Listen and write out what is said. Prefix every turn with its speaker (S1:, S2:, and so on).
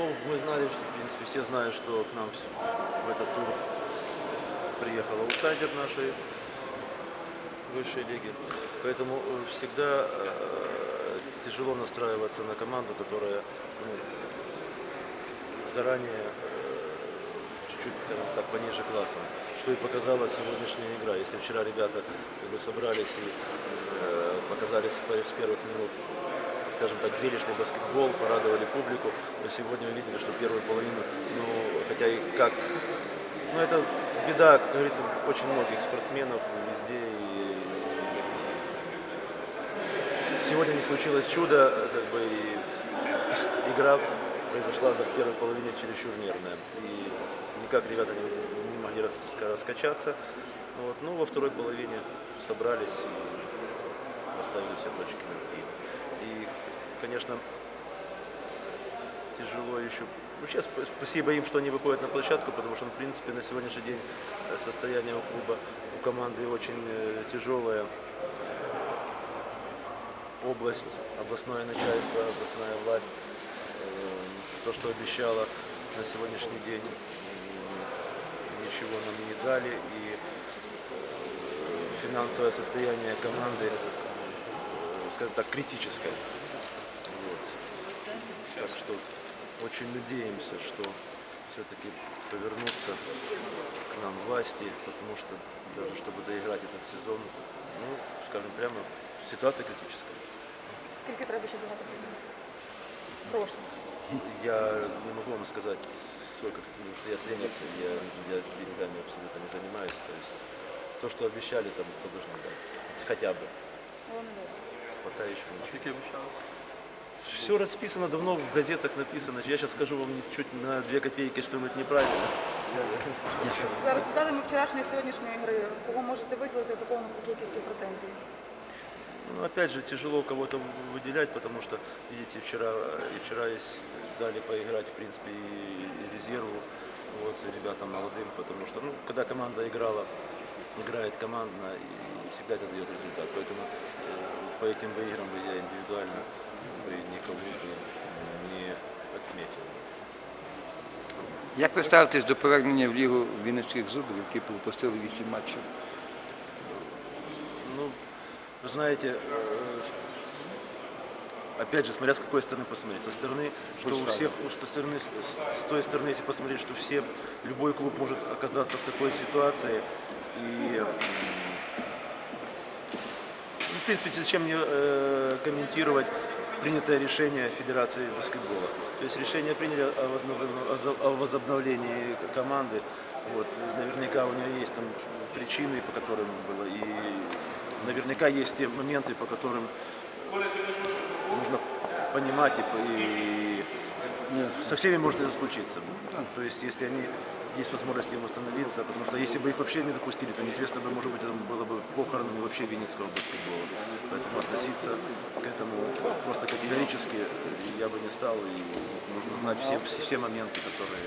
S1: Ну, мы знали, что, в принципе, все знают, что к нам в этот тур приехал аутсайдер нашей высшей лиги. Поэтому э, всегда э, тяжело настраиваться на команду, которая ну, заранее э, чуть-чуть, так, пониже классом. Что и показала сегодняшняя игра. Если вчера ребята как бы, собрались и э, показали с первых минут скажем так, зрелищный баскетбол, порадовали публику, то сегодня увидели, что первую половину, ну, хотя и как, ну, это беда, как говорится, очень многих спортсменов везде, и сегодня не случилось чудо, как бы, и игра произошла да, в первой половине чересчур нервная, и никак ребята не, не могли рас- раскачаться, вот, ну, во второй половине собрались и поставили все точки над «и». И, конечно, тяжело еще. Вообще сп- спасибо им, что они выходят на площадку, потому что, ну, в принципе, на сегодняшний день э, состояние у клуба, у команды очень э, тяжелое. Область, областное начальство, областная власть, э, то, что обещала на сегодняшний день, ничего нам не дали. И финансовое состояние команды, скажем так, критическое. Вот. Так что очень надеемся, что все-таки повернутся к нам власти, потому что даже чтобы доиграть этот сезон, ну, скажем прямо, ситуация критическая.
S2: Скільки треба ще багато сьогодні? Грошей.
S1: Я не могу вам сказать, сколько, потому что я тренер, я, я деньгами абсолютно не занимаюсь. То есть то, что обещали, там кто должен дать. Хотя бы.
S2: Але не добре.
S1: Пока еще ничего.
S3: Скільки обіцяли?
S1: Все расписано давно, в газетах написано. Я сейчас скажу вам чуть на две копейки что-нибудь неправильно.
S2: За результатами вчорашньої і сьогоднішньої гри, кого можете виділити, до кого навпаки якісь є претензії?
S1: Ну, опять же, тяжело кого-то выделять, потому что, видите, вчера, и вчера есть, дали поиграть, в принципе, и, и резерву, вот, и ребятам молодым, потому что, ну, когда команда играла, играет командно, и всегда это дает результат. Поэтому э, по этим выиграм бы я индивидуально бы никого бы не отметил.
S4: Як ви ставитесь до повернення в лігу Вінницьких зубрів, які пропустили 8 матчів?
S1: Ну, вы знаете, э, опять же, смотря с какой стороны посмотреть. Со стороны, что у
S4: Футсала.
S1: всех, у- со стороны, с, с той стороны, если посмотреть, что все, любой клуб может оказаться в такой ситуации. И, м, ну, в принципе, зачем мне э, комментировать принятое решение Федерации баскетбола. То есть решение приняли о, возобновлении команды. Вот, наверняка у нее есть там причины, по которым было. И наверняка есть те моменты, по которым нужно понимать и, и со всеми может это случиться. То есть если они есть возможность им восстановиться, потому что если бы их вообще не допустили, то неизвестно бы, может быть, это было бы похоронами вообще винницкого баскетбола. Поэтому относиться к этому просто категорически я бы не стал, и нужно знать все, все моменты, которые